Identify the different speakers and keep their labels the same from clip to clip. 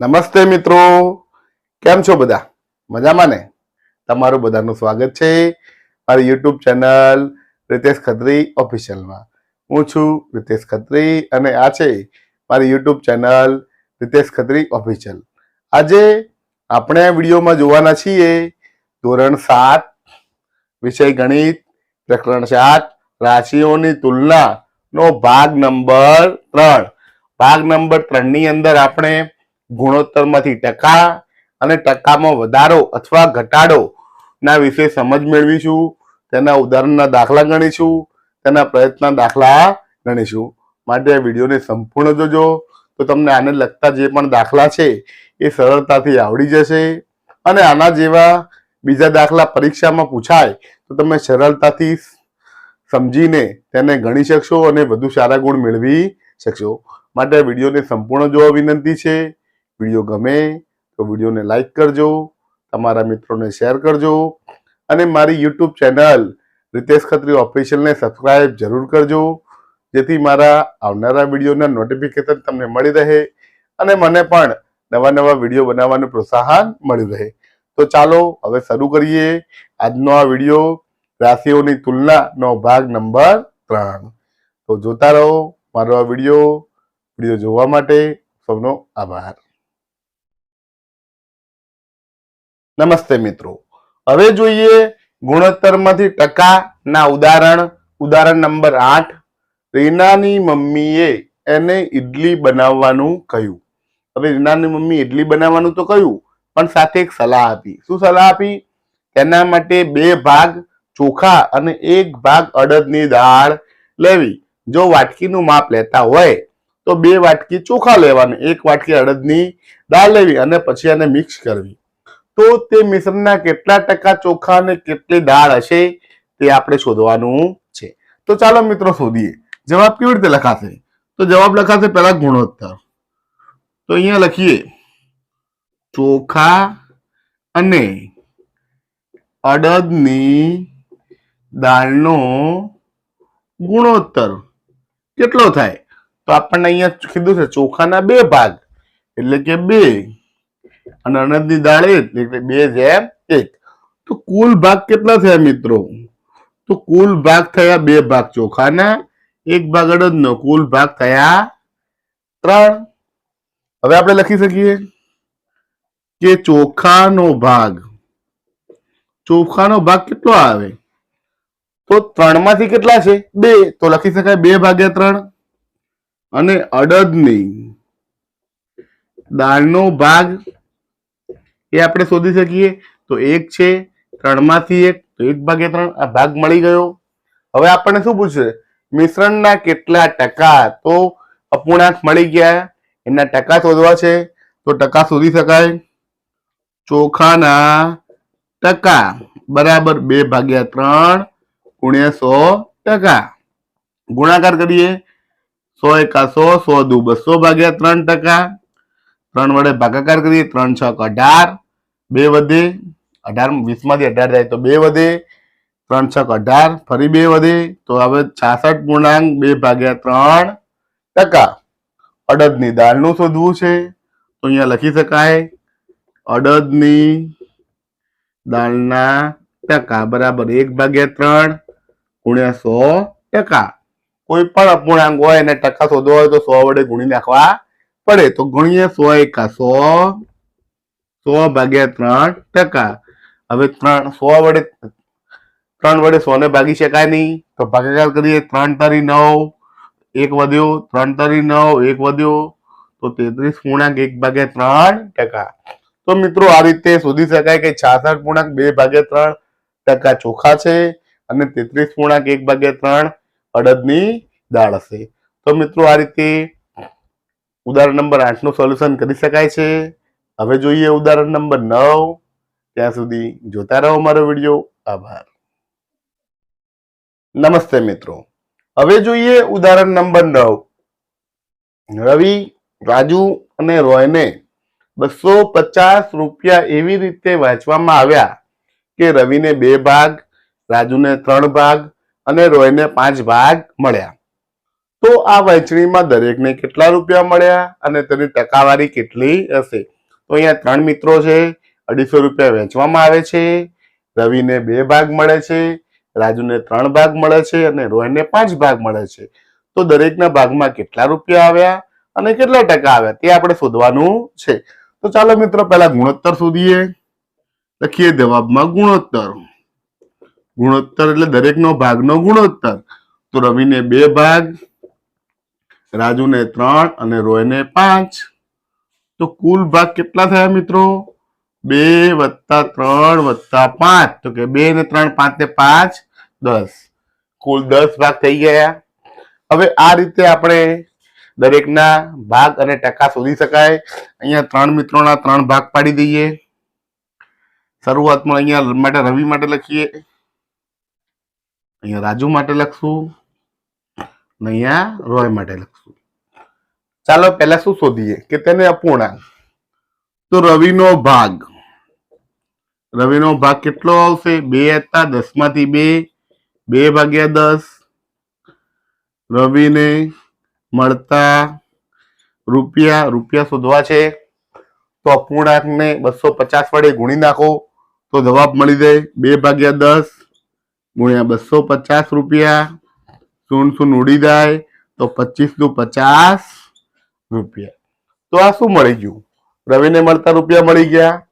Speaker 1: નમસ્તે મિત્રો. કેમ છો બધા? મજામાં ને? તમારું બધાનું સ્વાગત છે મારી યુટ્યુબ ચેનલ રિતેશ ખત્રી ઓફિશિયલમાં. હું છું રિતેશ ખત્રી અને આ છે મારી YouTube channel Ritesh Khatri official. આજે આપણે આ વિડીયોમાં જોવાના છીએ ધોરણ સાત, વિષય ગણિત, પ્રકરણ સાત, રાશિઓની તુલના નો ભાગ નંબર ત્રણ. ભાગ નંબર ત્રણની અંદર આપણે ગુણોત્તરમાંથી ટકા અને ટકામાં વધારો અથવા ઘટાડો ના વિશે સમજ મેળવીશું, તેના ઉદાહરણના દાખલા ગણીશું, તેના પ્રયત્ન દાખલા ગણીશું. માટે વિડીયોને સંપૂર્ણ જોજો. તો તમને આને લગતા જે પણ દાખલા છે એ સરળતાથી આવડી જશે. અને આના જેવા બીજા દાખલા પરીક્ષામાં પૂછાય, તો તમે સરળતાથી સમજીને તેને ગણી શકશો અને વધુ સારા ગુણ મેળવી શકશો. માટે વિડીયોને સંપૂર્ણ જોવા વિનંતી છે. વીડિયો ગમે તો વિડીયોને લાઈક કરજો, તમારા મિત્રોને શેર કરજો અને મારી યુટ્યુબ ચેનલ રિતેશ ખત્રી ઓફિશિયલને સબસ્ક્રાઈબ જરૂર કરજો, જેથી મારા આવનારા વિડીયોના નોટિફિકેશન તમને મળી રહે અને મને પણ નવા નવા વીડિયો બનાવવાનું પ્રોત્સાહન મળી રહે. તો ચાલો હવે શરૂ કરીએ આજનો આ વીડિયો રાશિઓની તુલનાનો ભાગ નંબર ત્રણ. તો જોતા રહો મારો આ વીડિયો વીડિયો જોવા માટે સૌનો આભાર. નમસ્તે મિત્રો. હવે જોઈએ ગુણોત્તરમાંથી ટકાના ઉદાહરણ. ઉદાહરણ નંબર આઠ. રીનાની મમ્મીએ એને ઈડલી બનાવવાનું કહ્યું. હવે રીનાની મમ્મી ઈડલી બનાવવાનું તો કહ્યું, પણ સાથે એક સલાહ આપી. શું સલાહ આપી? તેના માટે બે ભાગ, ચોખા અને એક ભાગ અડદની દાળ લેવી. જો વાટકીનું માપ લેતા હોય, તો બે વાટકી ચોખા લેવાનું, એક વાટકી અડદની દાળ લેવી અને પછી એને મિક્સ કરવી. તો તે મિશ્રણના કેટલા ટકા ચોખા અને કેટલી દાળ હશે તે આપણે શોધવાનું છે. તો ચાલો મિત્રો શોધીએ. જવાબ કેવી રીતે લખાશે? તો જવાબ લખાશે પહેલા ગુણોત્તર. તો અહીંયા લખીએ. ચોખા અને અડદની દાળનો ગુણોત્તર કેટલો થાય? તો આપણને અહીંયા કીધું છે ચોખાના બે ભાગ. એટલે કે બે. અને અડદની દાળ એટલે બે જેમ એક. તો કુલ ભાગ કેટલા થયા મિત્રો? તો કુલ ભાગ થયા બે ભાગ ચોખાના, એક ભાગ અડદનો. કુલ ભાગ થયા ત્રણ. હવે આપણે લખી શકીએ કે ચોખાનો ભાગ. ચોખાનો ભાગ કેટલો આવે? તો ત્રણમાંથી કેટલા છે? બે. તો લખી શકાય બે ભાગ્યા ત્રણ. અને અડદની દાળનો ભાગ એ આપણે શોધી શકીએ. તો એક છે, ત્રણમાંથી એક, તો એક ભાગ્યા ત્રણ, આ ભાગ મળી ગયો. હવે આપણને શું પૂછશે મિશ્રણના કેટલા ટકા? તો અપૂર્ણાંક મળી ગયા. એના ટકા શોધવા છે. તો ટકા શોધી શકાય. ચોખાના ટકા બરાબર બે ભાગ્યા ત્રણ ગુણ્યા સો ટકા. ગુણાકાર કરીએ. સો એકા સો સો દુ બસો ભાગ્યા ત્રણ ટકા. ત્રણ વડે ભાગાકાર કરીએ, ત્રણ, છ અઢાર. બે વધે, અઢાર વીસમાંથી અઢાર જાય તો બે વધે, ત્રણ, છ અઢાર. ફરી બે વધે, તો હવે છાસઠ પૂર્ણાંક બે ભાગ્યા ત્રણ ટકા. અડદની દાળનું શોધવું છે, તો અહીંયા લખી શકાય, અડદની દાળના ટકા બરાબર એક ભાગ્યા ત્રણ ગુણ્યા સો ટકા. કોઈ પણ અપૂર્ણાંક હોય એને ટકા શોધવો હોય તો સો વડે ગુણી નાખવા પડે તો ગુણીએ સો એકા, સો સો ભાગ્યા ત્રણ ટકા. હવે ત્રણ, સો વડે, ત્રણ વડે સો ને ભાગી શકાય નહીં. તો ભાગાકાર કરીએ, ત્રણ તારી નવ, એક વધ્યો, ત્રણ તારી નવ, એક વધ્યો, તો તેત્રીસ પૂર્ણાંક એક ભાગ્યા ત્રણ ટકા. તો મિત્રો આ રીતે શોધી શકાય કે છાસઠ પૂર્ણાંક બે ભાગ્યા ત્રણ ટકા ચોખા છે અને તેત્રીસ પૂર્ણાંક એક ભાગ્યા ત્રણ અડદની દાળ હશે. તો મિત્રો આ રીતે ઉદાહરણ નંબર આઠનું સોલ્યુશન કરી શકાય છે. હવે જોઈએ ઉદાહરણ નંબર નવ. ત્યાં સુધી જોતા રહો મારો વીડિયો. આભાર. નમસ્તે મિત્રો. હવે જોઈએ ઉદાહરણ નંબર નવ. રવિ, રાજુ અને રોયને બસો પચાસ રૂપિયા એવી રીતે વહેંચવામાં આવ્યા કે રવિને બે ભાગ, રાજુને ત્રણ ભાગ અને રોયને પાંચ ભાગ મળ્યા. તો આ વહેંચણીમાં દરેકને કેટલા રૂપિયા મળ્યા અને તેની ટકાવારી કેટલી હશે? તો અહીંયા ત્રણ મિત્રો છે, અઢીસો રૂપિયા વહેંચવામાં આવે છે, રવિને બે ભાગ મળે છે, રાજુને ત્રણ ભાગ મળે છે અને રોહનને પાંચ ભાગ મળે છે. તો દરેકના ભાગમાં કેટલા રૂપિયા આવ્યા અને કેટલા ટકા આવ્યા તે આપણે શોધવાનું છે. તો ચાલો મિત્રો, પહેલા ગુણોત્તર શોધીએ. લખીએ જવાબમાં ગુણોત્તર. ગુણોત્તર એટલે દરેકનો ભાગનો ગુણોત્તર. તો રવિને બે ભાગ રાજુને ત્રણ અને રોયને પાંચ. તો કુલ ભાગ કેટલા થયા મિત્રો? બે વત્તા ત્રણ વત્તા પાંચ. તો કે બે ને ત્રણ, પાંચ ને પાંચ, દસ. કુલ દસ ભાગ થઈ ગયા. હવે આ રીતે આપણે દરેકના ભાગ અને ટકા શોધી શકાય. અહીંયા ત્રણ મિત્રોના ત્રણ ભાગ પાડી દઈએ. શરૂઆતમાં અહીંયા માટે રવિ માટે લખીએ. અહીંયા રાજુ માટે લખશું. અહીંયા રોય માટે લખશું ચાલો પહેલા શું શોધીએ? કે તેને અપૂર્ણાંક. તો રવિનો ભાગ. રવિનો ભાગ કેટલો આવશે? બે હતા દસમાંથી બે. બે ભાગ્યા દસ. રવિને મળતા રૂપિયા. રૂપિયા શોધવા છે. તો અપૂર્ણાંકને બસો પચાસ વડે ગુણી નાખો. તો જવાબ મળી જાય બે ભાગ્યા દસ ગુણ્યા બસો પચાસ રૂપિયા. શૂન્ય શૂન ઉડી જાય તો પચીસ દુ પચાસ રૂપિયા. તો આ શું મળી ગયું? રવિને મળતા રૂપિયા મળી ગયા.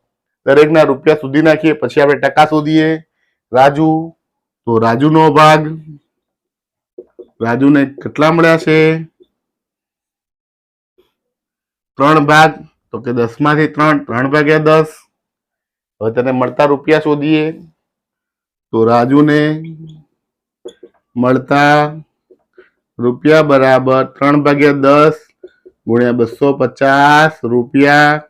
Speaker 1: દરેકના રૂપિયા સુધી નાખીએ, પછી આપણે ટકા શોધીએ. રાજુ, તો રાજુનો ભાગ. રાજુને કેટલા મળ્યા છે? ત્રણ ભાગ. તો કે દસમાંથી ત્રણ ત્રણ ભાગ્યા દસ. હવે તેને મળતા રૂપિયા શોધીએ. તો રાજુને મળતા રૂપિયા બરાબર ત્રણ ભાગ્યા દસ ગુણ્યા બસો પચાસ રૂપિયા.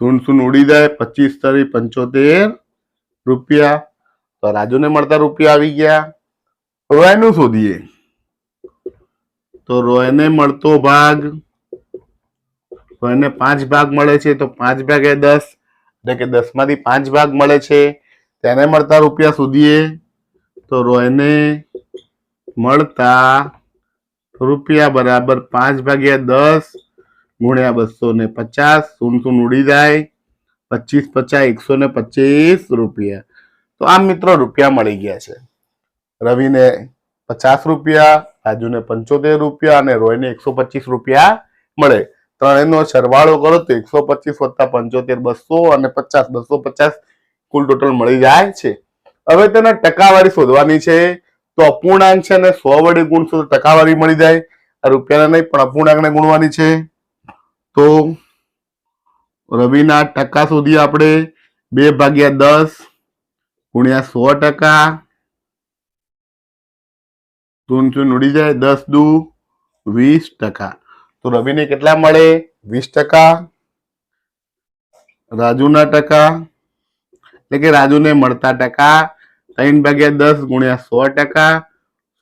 Speaker 1: શૂન્ય શૂન્ય ઉડી જાય પચીસ તરી પંચોતેર રૂપિયા. તો રાજુને મળતા રૂપિયા આવી ગયા. રોયનું શોધીએ. તો રોયને મળતો ભાગ. રોયને પાંચ ભાગ મળે છે તો પાંચ ભાગે દસ એટલે કે દસમાંથી પાંચ ભાગ મળે છે. તેને મળતા રૂપિયા શોધીએ. તો રોયને મળતા રૂપિયા બરાબર પાંચ ભાગ્યા દસ ગુણ્યા બસો ને પચાસ શૂન્ય શૂન્ય ઉડી જાય. પચીસ પચાસ, એકસો ને પચીસ રૂપિયા. તો આમ મિત્રો રૂપિયા મળી ગયા છે. રવિને પચાસ રૂપિયા, રાજુને પંચોતેર રૂપિયા અને રોયને એકસો પચીસ રૂપિયા મળે. ત્રણેયનો સરવાળો કરો તો એકસો પચીસ વત્તા પંચોતેર બસો અને પચાસ. બસો પચાસ કુલ ટોટલ મળી જાય છે. હવે તેના ટકાવારી શોધવાની છે. તો અપૂર્ણાંક છે ને સો વડે ગુણશો તો ટકાવારી મળી જાય. આ રૂપિયાના નહીં, પણ અપૂર્ણાંકને ગુણવાની છે. તો રવિના ટકા સુધી આપણે બે ભાગ્યા દસ ગુણ્યા સો ટકા. ચૂન ચૂન ઉડી જાય, દસ દુ વીસ ટકા. તો રવિને કેટલા મળે? વીસ ટકા. રાજુના ટકા. એટલે કે રાજુને મળતા ટકા ત્રણ ભાગ્યા દસ ગુણ્યા સો ટકા,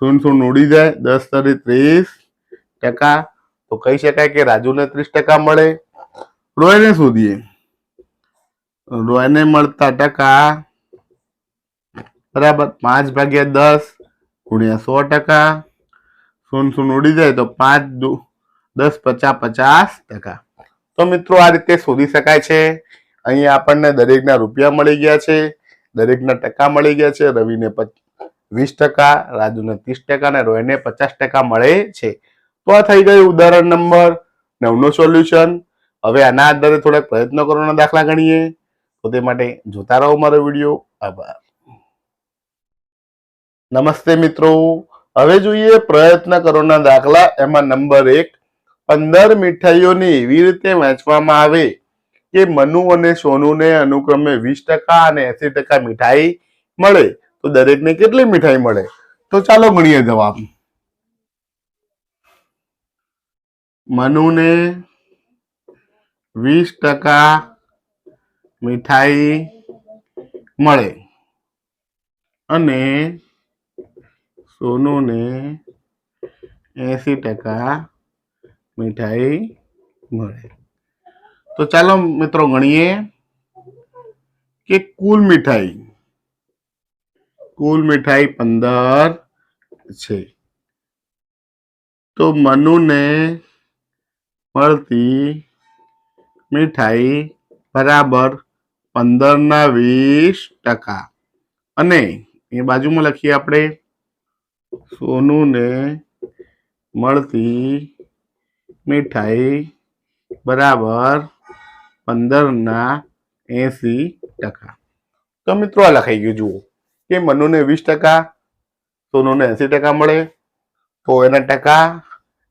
Speaker 1: શૂન્ય શૂન્ય ઉડી જાય, દસ તરી ત્રીસ ટકા. તો કહી શકાય કે રાજુને ત્રીસ ટકા મળે. રોયને શોધીએ રોયને મળતા ટકા, બરાબર, પાંચ ભાગ્યા દસ ગુણ્યા સો ટકા, શૂન્ય શૂન્ય ઉડી જાય તો પાંચ દસ પચાસ પચાસ ટકા. તો મિત્રો આ રીતે શોધી શકાય છે. અહીંયા આપણને દરેકના રૂપિયા મળી ગયા છે. દરેકના ટકા મળી ગયા છે, રવિને વીસ ટકા, રાજુને ત્રીસ ટકા અને રોહિને પચાસ ટકા મળે છે. તો આ થઈ ગયું ઉદાહરણ નંબર નવનું સોલ્યુશન. હવે આના આધારે થોડાક પ્રયત્નો કરવાના દાખલા ગણીએ. તો તે માટે જોતા રહો મારો વીડિયો. આભાર. નમસ્તે મિત્રો. હવે જોઈએ પ્રયત્ન કરોના દાખલા. એમાં નંબર એક, પંદર મીઠાઈઓને એવી રીતે વહેંચવામાં આવે કે મનુ અને સોનુને અનુક્રમે વીસ ટકા અને એસી ટકા મીઠાઈ મળે, તો દરેકને કેટલી મીઠાઈ મળે? તો ચાલો ગણીએ જવાબ. મનુને વીસ ટકા મીઠાઈ મળે અને સોનુને એસી ટકા મીઠાઈ મળે. તો ચાલો મિત્રો ગણીએ કે કુલ મીઠાઈ. કુલ મીઠાઈ પંદર છે. તો મનુને મળતી મીઠાઈ બરાબર પંદરના વીસ ટકા. અને એ બાજુમાં લખીએ આપણે. સોનુને મળતી મીઠાઈ બરાબર પંદરના એસી ટકા. તો મિત્રો આ લખાઈ ગયું, જુઓ. કે મનુને વીસ ટકા, સોનુને એસી ટકા મળે. તો એના ટકા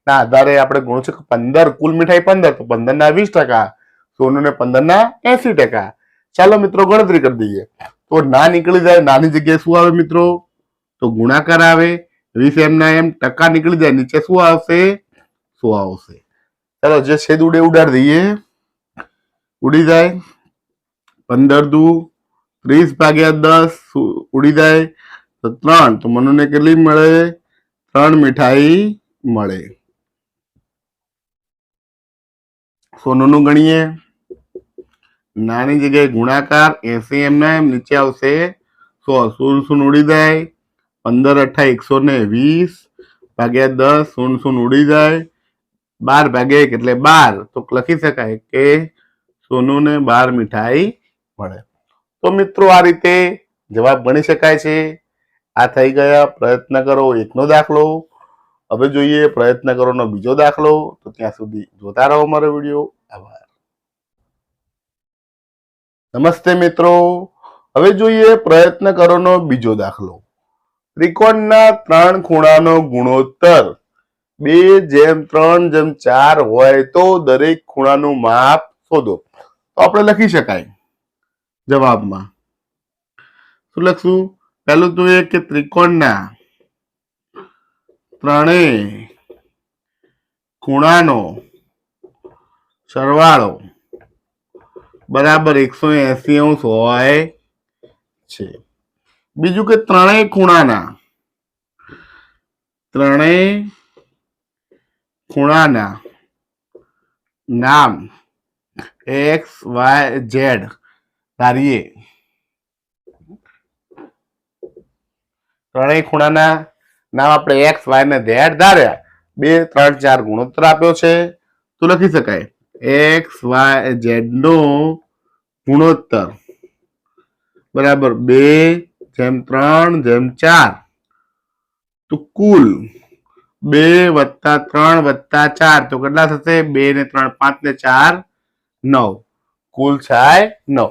Speaker 1: ના આધારે આપણે ગુણો છે કે પંદર, કુલ મીઠાઈ પંદર, તો પંદર ના વીસ ટકા, સોનુને પંદર ના એસી ટકા. ચાલો મિત્રો ગણતરી કરી દઈએ. તો ના નીકળી જાય, નાની જગ્યાએ શું આવે મિત્રો? તો ગુણાકાર આવે, વીસ એમ ના એમ ટકા નીકળી જાય, નીચે શું આવશે? શું આવશે? ચાલો, જે છેદ ઉડે ઉડાડી દઈએ. ઉડી જાય. પંદર દુ, ત્રીસ ભાગ્યા દસ ઉડી જાય. તો ત્રણ, તો મનુને કેટલી મળે? ત્રણ મીઠાઈ મળે. સોનુનું ગણીએ. નાની જગ્યાએ ગુણાકાર, એસી એમ ના એમ નીચે આવશે. સો, શૂન શૂન ઉડી જાય. પંદર અઠા એકસો ને વીસ ભાગ્યા દસ, શૂન શૂન ઉડી જાય. બાર ભાગ્યા એક એટલે બાર. તો લખી શકાય કે સોનુને બાર મીઠાઈ મળે. તો મિત્રો આ રીતે જવાબ ગણી શકાય છે. આ થઈ ગયા પ્રયત્ન કરો એકનો દાખલો. હવે જોઈએ પ્રયત્ન કરોનો બીજો દાખલો. તો ત્યાં સુધી જોતા રહો મારો વીડિયો. આભાર. નમસ્તે મિત્રો. હવે જોઈએ પ્રયત્ન કરોનો બીજો દાખલો. ત્રિકોણના ત્રણ ખૂણાનો ગુણોત્તર. બે જેમ ત્રણ જેમ ચાર હોય તો દરેક ખૂણાનું માપ શોધો. તો આપણે લખી શકાય જવાબમાં. શું લખશું? પહેલું તો એ કે ત્રિકોણના ત્રણેય ખૂણાનો સરવાળો બરાબર એકસો એસી અંશ હોય છે. બીજું કે ત્રણેય ખૂણાના ત્રણેય ખૂણાના નામ એક્સ વાય ઝેડ ધારીએ ત્રણેય ખૂણાના નામ આપણે એક્સ વાય ને ઝેડ ધાર્યા. બે, ત્રણ, ચાર ગુણોત્તર આપ્યો છે. તો લખી શકાય. એક્સ વાય ઝેડ નો ગુણોત્તર. બરાબર. બે, જેમ ત્રણ, જેમ ચાર. તો કુલ બે વત્તા ત્રણ વત્તા ચાર. તો કેટલા થશે? બે ને ત્રણ, પાંચ ને ચાર. નવ. કુલ થાય નવ.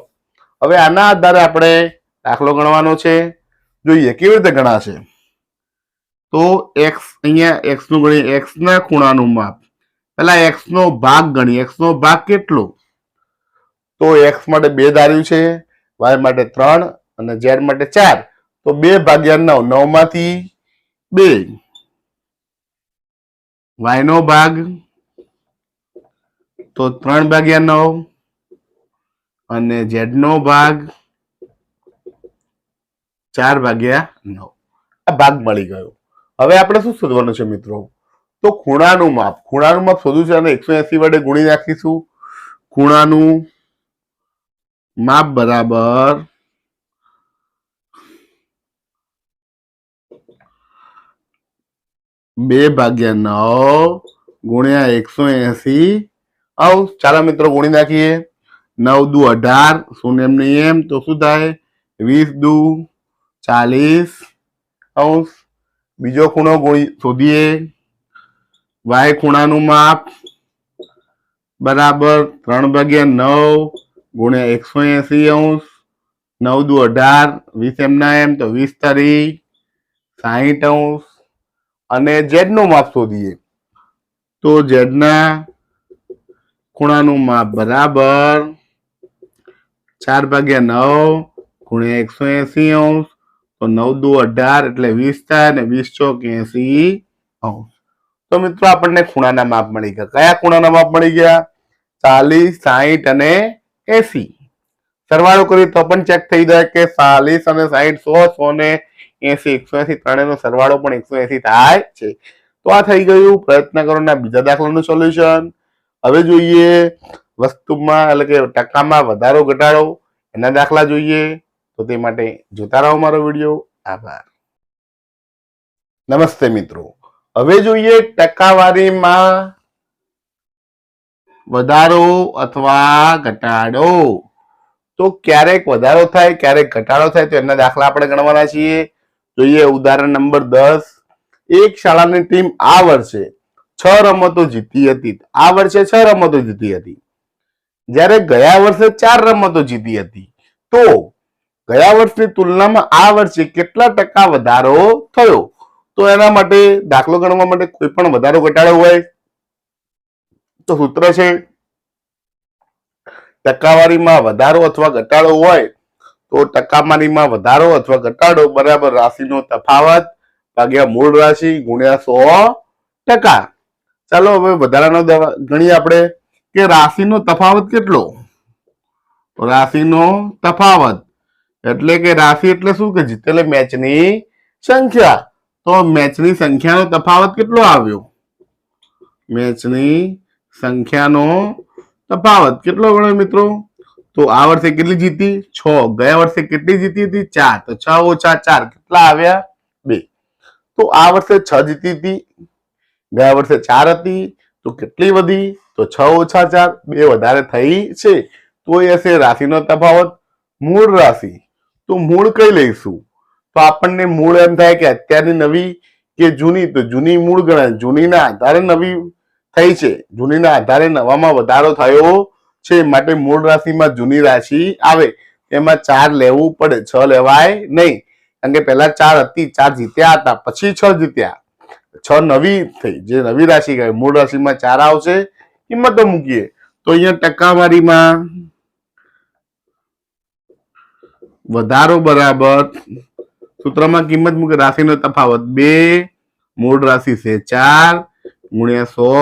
Speaker 1: હવે આના આધારે આપણે દાખલો ગણવાનો છે. જોઈએ કેવી રીતે ગણાશે. તો એક્સ અહીંયા એક્સનું ગણીએ એક્સના ખૂણાનું માપ. પેલા એક્સનો ભાગ ગણીએ. એક્સનો ભાગ કેટલો? તો એક્સ માટે બે ધાર્યું છે વાય માટે ત્રણ અને ઝેડ માટે ચાર. તો બે ભાગ્યા નવ, નવમાંથી બે. વાયનો ભાગ તો ત્રણ ભાગ્યા નવ અને ઝેડ નો ભાગ ચાર ભાગ્યા નવ. આ ભાગ મળી ગયો. હવે આપણે શું શોધવાનું છે મિત્રો? તો ખૂણાનું માપ. ખૂણાનું માપ શોધવું છે અને એકસો એસી વડે ગુણી નાખીશું. ખૂણાનું માપ બરાબર બે ભાગ્યા નવ ગુણ્યા એકસો એસી આવ, ચાલો મિત્રો ગુણી નાખીએ. નવ દુ અઢાર, શૂન્ય એમ નહીં એમ, તો શું થાય? વીસ દુ ચાલીસ. અંશ બીજો ખૂણો ગુણી, શોધીએ. વાય ખૂણાનું માપ બરાબર ત્રણ ભાગ્યા નવ ગુણ્યા એકસો એસી અંશ. નવ દુ અઢાર, વીસ એમના એમ, તો વીસ તારી સાહીઠ અંશ. અને જેડનું માપ શોધીએ. તો ઝેડ ના ખૂણાનું માપ બરાબર ચાર ભાગ્યા નવ ગુણ્યા એકસો એસી અંશ. તો નવ દુ અઢાર એટલે વીસ થાય અને વીસ ચોક એસી અંશ. તો મિત્રો આપણને ખૂણાના માપ મળી ગયા. કયા ખૂણાના માપ મળી ગયા? ચાલીસ, સાહીઠ અને એસી. સરવાળો કરી તો પણ ચેક થઈ જાય કે ચાલીસ અને સાહીઠ સો સો ને એસી, એકસો એસી ત્રણેયનો સરવાળો પણ એકસો એસી થાય છે. તો આ થઈ ગયું. પ્રયત્ન કરોના બીજા દાખલાનું સોલ્યુશન હવે જોઈએ વસ્તુમાં એટલે કે ટકામાં વધારો ઘટાડો, એના દાખલા જોઈએ તો તે માટે જોતા રહો મારો વીડિયો. આભાર. નમસ્તે મિત્રો. હવે જોઈએ ટકાવારીમાં વધારો અથવા ઘટાડો. તો ક્યારેક વધારો થાય, ક્યારેક ઘટાડો થાય તો એના દાખલા આપણે ગણવાના છીએ. જોઈએ ઉદાહરણ નંબર દસ. એક શાળાની ટીમ આ વર્ષે છ રમતો જીતી હતી. આ વર્ષે છ રમતો જીતી હતી. જ્યારે ગયા વર્ષે ચાર રમતો જીતી હતી. તો ગયા વર્ષની તુલનામાં આ વર્ષે કેટલા ટકા વધારો થયો? તો એના માટે દાખલો ગણવા માટે કોઈ પણ વધારો ઘટાડો હોય તો સૂત્ર છે, ટકાવારીમાં વધારો અથવા ઘટાડો હોય તો ટકાવારીમાં વધારો અથવા ઘટાડો બરાબર રાશિનો તફાવત ભાગ્યા મૂળ રાશિ ગુણ્યા સો ટકા. ચાલો હવે વધારાનો ગણીએ આપણે કે રાશિનો તફાવત કેટલો? રાશિનો તફાવત. એટલે કે રાશિ એટલે શું કે જીતેલે મેચની સંખ્યા. તો મેચની સંખ્યાનો તફાવત કેટલો આવ્યો? મેચની સંખ્યાનો તફાવત. કેટલો ગણ્યો મિત્રો? તો આ વર્ષે કેટલી જીતી? છ. ગયા વર્ષે કેટલી જીતી હતી? ચાર. તો છ ઓછા ચાર. કેટલા આવ્યા? બે. તો આ વર્ષે છ જીતી હતી. ગયા વર્ષે ચાર હતી, તો કેટલી વધી? તો છ ઓછા ચાર, બે વધારે થઈ છે. તો એ હશે રાશિનો તફાવત. મૂળ રાશિ. તો મૂળ કઈ લઈશું? તો આપણને મૂળ એમ થાય કે અત્યારની નવી કે જૂની. તો જૂની મૂળ ગણાય. જૂનીના આધારે નવી થઈ છે. જૂનીના આધારે નવામાં વધારો થયો છે. માટે મૂળ રાશિમાં જૂની રાશિ આવે. એમાં ચાર લેવું પડે. છ લેવાય નહીં. કારણ કે પહેલા ચાર હતી. ચાર જીત્યા હતા. પછી છ જીત્યા. છ નવી થઈ, જે નવી રાશિ કહેવાય. મૂળ રાશિમાં ચાર આવશે, કિંમતો મૂકીએ. તો અહીંયા ટકાવારીમાં વધારો બરાબર. સૂત્રમાં કિંમત મૂકે, રાશિનો તફાવત બે, મૂળ રાશિ છે ચાર, ગુણ્યા સો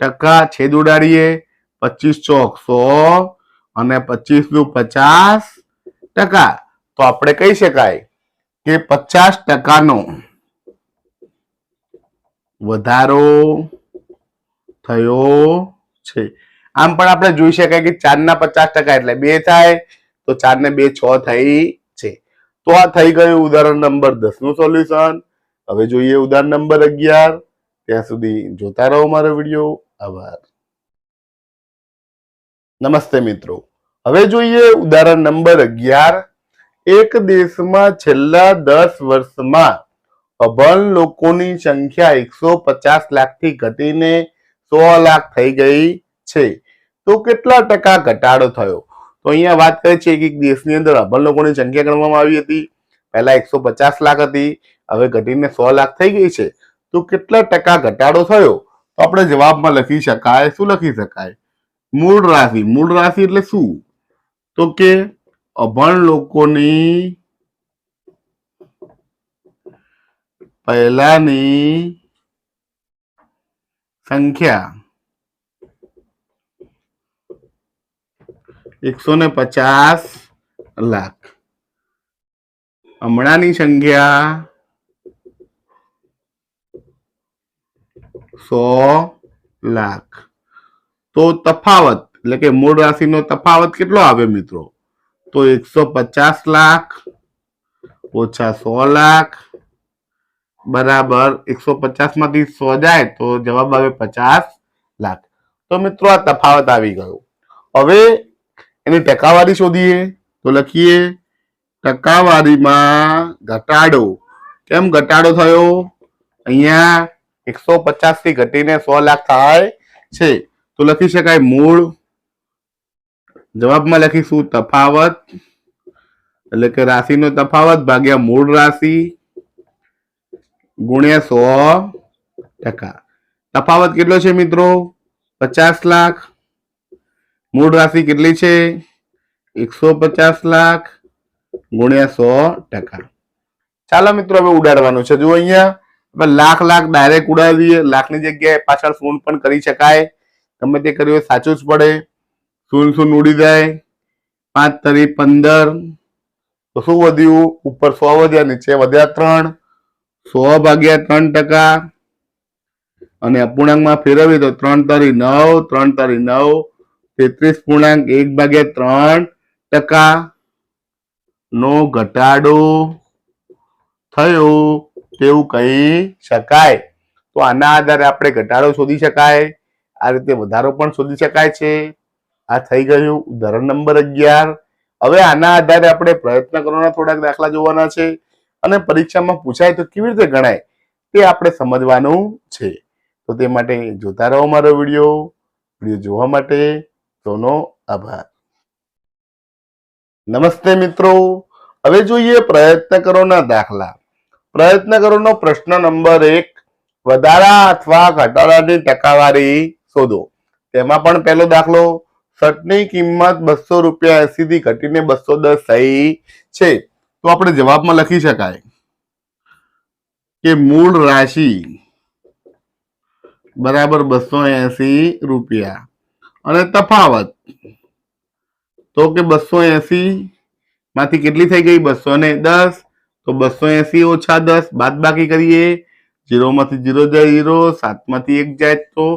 Speaker 1: ટકા છેદ ઉડાડીએ, પચીસ ચોક સો અને પચીસનું પચાસ ટકા. તો આપણે કહી શકાય કે પચાસ ટકાનો વધારો થયો છે. આમ પણ આપણે જોઈ શકાય કે ચાર ના પચાસ ટકા એટલે બે થાય તો ચાર ને બે છ થઈ છે. તો આ થઈ ગયું ઉદાહરણ નંબર દસનું સોલ્યુશન. હવે જોઈએ ઉદાહરણ નંબર અગિયાર. ત્યાં સુધી જોતા રહો મારો વીડિયો. આભાર. નમસ્તે મિત્રો. હવે જોઈએ ઉદાહરણ નંબર અગિયાર. એક દેશમાં છેલ્લા દસ વર્ષમાં અભણ લોકોની સંખ્યા એકસો પચાસ લાખથી ઘટીને સો લાખ થઈ ગઈ છે. તો કેટલા ટકા ઘટાડો થયો? તો અહીંયા વાત કરે છે કે દેશની અંદર અભણ લોકોની સંખ્યા ગણવામાં આવી હતી. પહેલા એકસો પચાસ લાખ હતી, હવે ઘટીને સો લાખ થઈ ગઈ છે. તો કેટલા ટકા ઘટાડો થયો? તો આપણે જવાબમાં લખી શકાય, શું લખી શકાય? મૂળ રાશિ. મૂળ રાશિ એટલે શું? તો કે અભણ લોકોની પહેલાની સંખ્યા એકસો ને પચાસ લાખ હમણાંની સંખ્યા સો લાખ તો તફાવત એટલે કે મૂળ રાશિનો તફાવત કેટલો આવે મિત્રો? તો એકસો પચાસ લાખ ઓછા સો લાખ બરાબર એકસો પચાસમાંથી સો જાય તો જવાબ આવે પચાસ લાખ. તો મિત્રો આ તફાવત આવી ગયો. હવે એની ટકાવારી શોધીએ. તો લખીએ, ટકાવારીમાં ઘટાડો. કેમ ઘટાડો થયો? અહીંયા એકસો પચાસથી ઘટીને સો લાખ થાય છે. તો લખી શકાય મૂળ. જવાબમાં લખીશું તફાવત. એટલે કે રાશિનો તફાવત ભાગ્યા મૂળ રાશિ. ગુણ્યા સો ટકા. તફાવત કેટલો છે મિત્રો? પચાસ લાખ. મૂળ રાશિ કેટલી છે? એકસો પચાસ લાખ ગુણ્યા સો ટકા. ચાલો મિત્રો, હવે ઉડાડવાનું છે. જો અહીંયા. લાખ લાખ ડાયરેક્ટ દઈએ. લાખની જગ્યાએ પાછળ ફોન પણ કરી શકાય. ગમે તે કર્યું સાચું જ પડે. શૂન શૂન ઉડી જાય. પાંચ તરી પંદર. તો શું વધ્યું? ઉપર સો વધ્યા, નીચે વધ્યા ત્રણ. સો ભાગ્યા ત્રણ ટકા. અને અપૂર્ણાંકમાં ફેરવીએ તો ત્રણ તરી નવ, ત્રણ તરી નવ, તેત્રીસ પૂર્ણાંક, એક ભાગ્યા ત્રણ ટકા. નો ઘટાડો થયો તેવું કહી શકાય. તો આના આધારે આપણે ઘટાડો શોધી શકાય. આ રીતે વધારો પણ શોધી શકાય છે. આ થઈ ગયું ઉદાહરણ નંબર અગિયાર. હવે આના આધારે આપણે પ્રયત્ન કરવાના થોડાક દાખલા જોવાના છે. અને પરીક્ષામાં પૂછાય તો કેવી રીતે ગણાય તે આપણે સમજવાનું છે. તો તે માટે જોતા રહો મારો વીડિયો. વીડિયો જોવા માટે સૌનો આભાર. નમસ્તે મિત્રો. હવે જોઈએ પ્રયત્ન કરોના દાખલા. પ્રયત્ન કરોનો પ્રશ્ન નંબર એક. વધારા અથવા ઘટાડાની ટકાવારી શોધો. તેમાં પણ પહેલો દાખલો. શર્ટની કિંમત બસો રૂપિયા એસી થી ઘટીને બસો દસ થઈ છે. તો આપણે જવાબમાં લખી શકાય કે મૂળ રાશિ બરાબર બસો એસી રૂપિયા. અને તફાવત તો કે બસો એસી માંથી કેટલી થઈ ગઈ? બસો ને દસ. તો બસો એસી ઓછા દસ. બાદ બાકી કરીએ. જીરો માંથી જીરો જાય જીરો સાતમાંથી એક જાય તો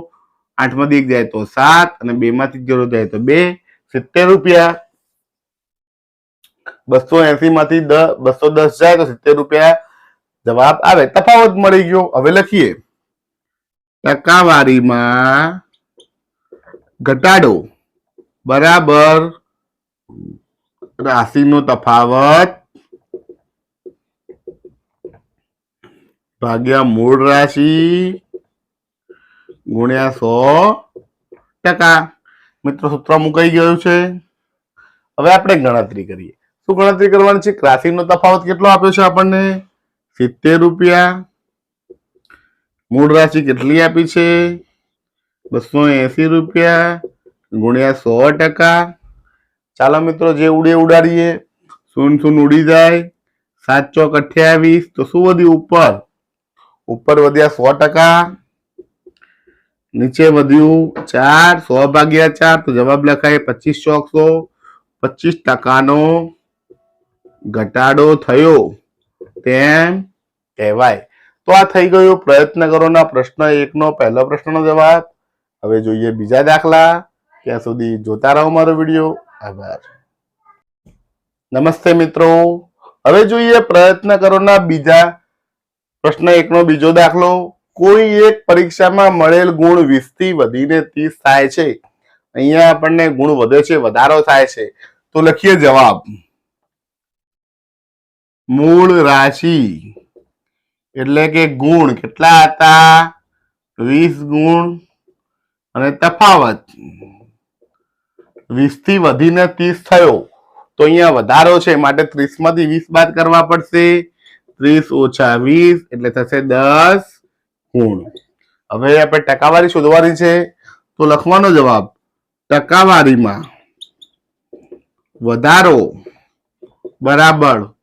Speaker 1: આઠમાંથી એક જાય તો સાત, અને બે માંથી જીરો જાય તો બે. સિત્તેર રૂપિયા. બસો એસી માંથી દસ બસો દસ જાય તો સિત્તેર રૂપિયા જવાબ આવે. તફાવત મળી ગયો. હવે લખીએ. ટકાવારીમાં ઘટાડો બરાબર રાશિનો તફાવત ભાગ્યા મૂળ રાશિ ગુણ્યા સો ટકા. મિત્રો સૂત્ર મુકાઈ ગયું છે. હવે આપણે ગણતરી કરીએ. શું ગણતરી કરવાની છે? રાશિનો તફાવત કેટલો આપ્યો છે આપણને? સિત્તેર રૂપિયા. મૂળ રાશિ કેટલી આપી છે? બસો એસી રૂપિયા. ગુણ્યા સો ટકા. ચાલો મિત્રો, જે ઉડે ઉડાડીએ. શૂન શૂન ઉડી જાય. સાત ચોક અઠ્યાવીસ. તો શું વધ્યું? ઉપર. ઉપર વધ્યા સો ટકા. નીચે વધ્યું ચાર. સો ભાગ્યા ચાર. તો જવાબ લખાય પચીસ ચોકસો. પચીસ ટકાનો. ઘટાડો થયો તેમ કહેવાય. તો આ થઈ ગયો પ્રયત્ન કરોના પ્રશ્ન એકનો પહેલો પ્રશ્નનો જવાબ. હવે જોઈએ બીજા દાખલા. ત્યાં સુધી જોતા રહો મારો વીડિયો. આભાર. નમસ્તે મિત્રો. હવે જોઈએ પ્રયત્ન કરોના બીજા પ્રશ્ન એકનો બીજો દાખલો. કોઈ એક પરીક્ષામાં મળેલ ગુણ વીસથી વધીને ત્રીસ થાય છે. અહીંયા આપણને ગુણ વધે છે, વધારો થાય છે. તો લખીએ જવાબ. મૂળ રાશિ. એટલે કે ગુણ. કેટલા હતા? વીસ ગુણ અને તફાવત. વીસથી વધીને ત્રીસ થયો. તો અહીંયા વધારો છે. માટે ત્રીસમાંથી વીસ બાદ કરવા પડશે. ત્રીસ ઓછા વીસ એટલે થશે દસ ગુણ. હવે આપણે ટકાવારી શોધવાની છે. તો લખવાનો જવાબ, ટકાવારીમાં વધારો બરાબર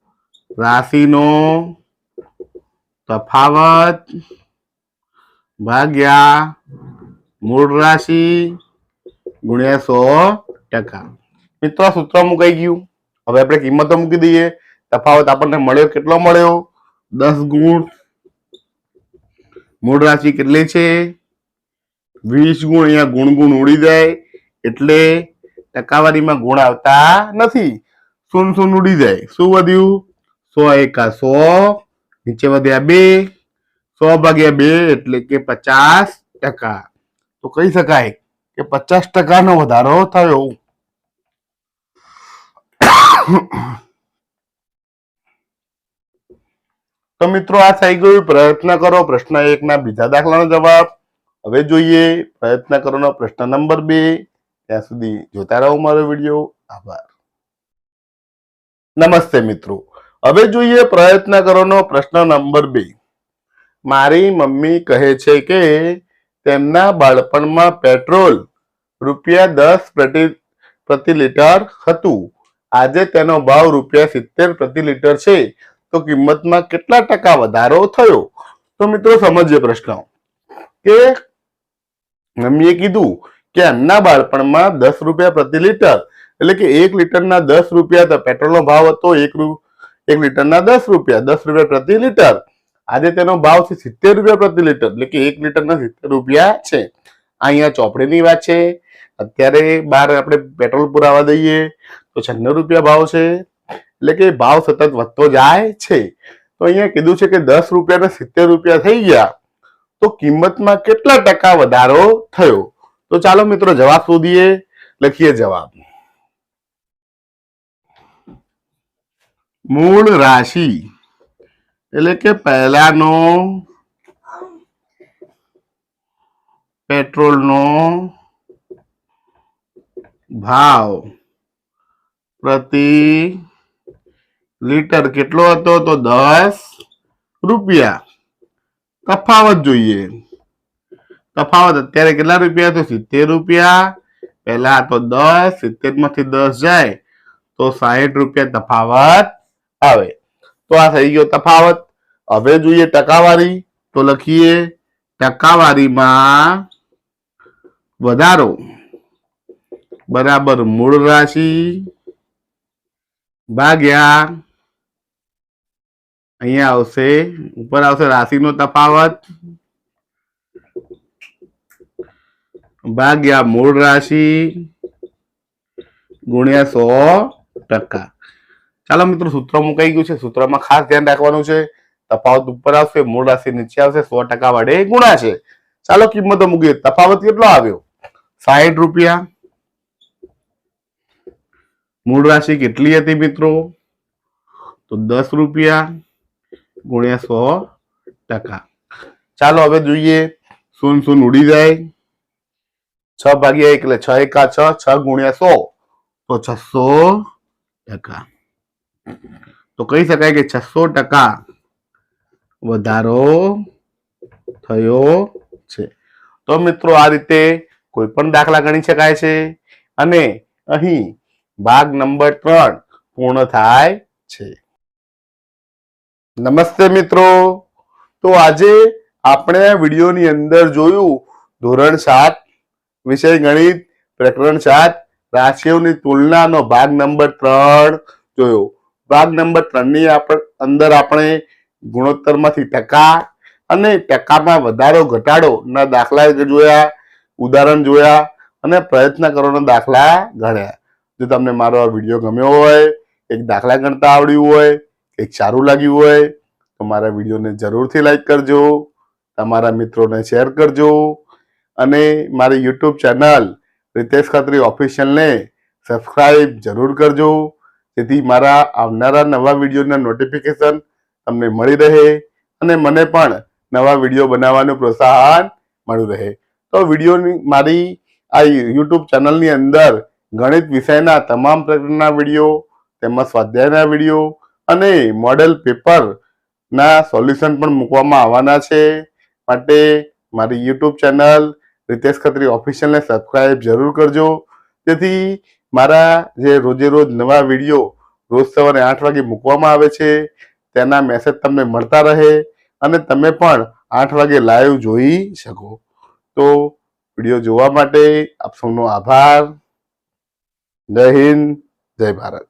Speaker 1: રાશિનો તફાવત ભાગ્યા મૂળ રાશિ ગુણ્યા સો ટકા. મિત્રો સૂત્ર મુકાઈ ગયું. હવે આપણે કિંમતો મૂકી દઈએ. તફાવત આપણને મળ્યો કેટલો મળ્યો? દસ ગુણ. મૂળ રાશિ કેટલી છે? વીસ ગુણ, અહીંયા ગુણ ગુણ ઉડી જાય. એટલે ટકાવારીમાં ગુણ આવતા નથી. શૂન શૂન ઉડી જાય. શું વધ્યું? સો એકા સો, નીચે વધ્યા બે, સો ભાગ્યા બે એટલે કે પચાસ ટકા. તો કહી શકાય કે પચાસ ટકાનો વધારો થયો. તો મિત્રો આ થઈ ગયું. પ્રયત્ન કરો. પ્રશ્ન એક ના બીજા દાખલાનો જવાબ. હવે જોઈએ. પ્રયત્ન કરોનો પ્રશ્ન નંબર બે. ત્યાં સુધી જોતા રહો મારો વીડિયો. આભાર. નમસ્તે મિત્રો. હવે જોઈએ પ્રયત્ન કરોનો પ્રશ્ન નંબર બે. મારી મમ્મી કહે છે કે તેમના બાળપણમાં પેટ્રોલ રૂપિયા દસ પ્રતિ પ્રતિ લીટર હતું. આજે તેનો ભાવ રૂપિયા સિત્તેર પ્રતિ લીટર છે. તો કિંમતમાં કેટલા ટકા વધારો થયો? તો મિત્રો સમજીએ પ્રશ્ન. કે મમ્મીએ કીધું કે એમના બાળપણમાં દસ રૂપિયા પ્રતિ લીટર, એટલે કે એક લીટરના દસ રૂપિયા પેટ્રોલનો ભાવ હતો, એક રૂ એક લીટરના દસ રૂપિયા દસ રૂપિયા પ્રતિ લીટર. આજે તેનો ભાવ છે સિત્તેર રૂપિયા પ્રતિ લીટર, એટલે કે એક લીટરના સિત્તેર રૂપિયા છે. અહીંયા ચોપડીની વાત છે. અત્યારે બહાર આપણે પેટ્રોલ પુરાવા દઈએ, તો છન્નું રૂપિયા ભાવ છે. એટલે કે ભાવ સતત વધતો જાય છે. તો અહીંયા કીધું છે કે દસ રૂપિયાના સિત્તેર રૂપિયા થઈ ગયા. તો કિંમતમાં કેટલા ટકા વધારો થયો? તો ચાલો મિત્રો જવાબ શોધીએ, લખીએ જવાબ. મૂળ રાશિ. એટલે કે પહેલાનો, પેટ્રોલનો ભાવ પ્રતિ લીટર કેટલો હતો તો દસ રૂપિયા. તફાવત જોઈએ. તફાવત અત્યારે કેટલા રૂપિયા તો સિત્તેર રૂપિયા. પહેલા તો દસ સિત્તેરમાંથી દસ જાય તો સાહીઠ રૂપિયા તફાવત આવે. તો આ થઈ ગયો તફાવત. હવે જોઈએ ટકાવારી. તો લખીએ, ટકાવારીમાં વધારો. બરાબર મૂળ રાશિ ભાગ્યા. અહીંયા આવશે. ઉપર આવશે રાશિનો તફાવત. ભાગ્યા મૂળ રાશિ ગુણ્યા સો ટકા. ચાલો મિત્રો, સૂત્ર મુકાઈ ગયું છે. સૂત્રમાં ખાસ ધ્યાન રાખવાનું છે. તફાવત ઉપર આવશે, મૂળ રાશિ નીચે આવશે, સો ટકા વડે ગુણા છે. ચાલો કિંમતો મૂકીએ. તફાવત કેટલો આવ્યો? સાહીઠ રૂપિયા. મૂળ રાશિ કેટલી હતી મિત્રો? તો દસ રૂપિયા ગુણ્યા સો ટકા. ચાલો હવે જોઈએ. શૂન શૂન ઉડી જાય. છ ભાગ્યા એટલે છ એકા છ છ ગુણ્યા સો. તો છસો ટકા. તો કહી શકાય કે છસો ટકા વધારો થયો છે. તો મિત્રો આ રીતે કોઈ પણ દાખલા ગણી શકાય છે અને અહીં ભાગ નંબર ત્રણ પૂર્ણ થાય છે. નમસ્તે મિત્રો. તો આજે આપણે વિડીયોની અંદર જોયું ધોરણ સાત વિષય ગણિત, પ્રકરણ સાત, રાશિઓની તુલનાનો ભાગ નંબર ત્રણ જોયો. ભાગ નંબર ત્રણની આપણે, અંદર આપણે ગુણોત્તરમાંથી ટકા અને ટકામાં વધારો ઘટાડો ના દાખલા જોયા, ઉદાહરણ જોયા અને પ્રયત્ન કરવાના દાખલા ગણ્યા. જો તમને મારો આ વીડિયો ગમ્યો હોય, એક દાખલા ગણતા આવડ્યું હોય, એક સારું લાગ્યું હોય, તો મારા વિડીયોને જરૂરથી લાઈક કરજો, તમારા મિત્રોને શેર કરજો અને મારી યુટ્યુબ ચેનલ રિતેશ ખત્રી ઓફિશિયલને સબસ્ક્રાઈબ જરૂર કરજો. જેથી મારા આવનારા નવા વિડીયોના નોટિફિકેશન તમને મળી રહે અને મને પણ નવા વીડિયો બનાવવાનું પ્રોત્સાહન મળ્યું રહે. તો વિડીયોની મારી આ યુટ્યુબ ચેનલની અંદર ગણિત વિષયના તમામ પ્રકારના વીડિયો, તેમજ સ્વાધ્યાયના વીડિયો અને મોડેલ પેપરના સોલ્યુશન પણ મૂકવામાં આવવાના છે. માટે મારી યુટ્યુબ ચેનલ રિતેશ ખત્રી ઓફિશિયલને સબસ્ક્રાઈબ જરૂર કરજો. જેથી મારા જે રોજે રોજ નવા વીડિયો રોજ સવારે આઠ વાગે મૂકવામાં આવે છે, તેના મેસેજ તમને મળતા રહે અને તમે પણ આઠ વાગે લાઈવ જોઈ શકો. તો વીડિયો જોવા માટે આપ સૌનો આભાર. જય હિન્દ, જય ભારત.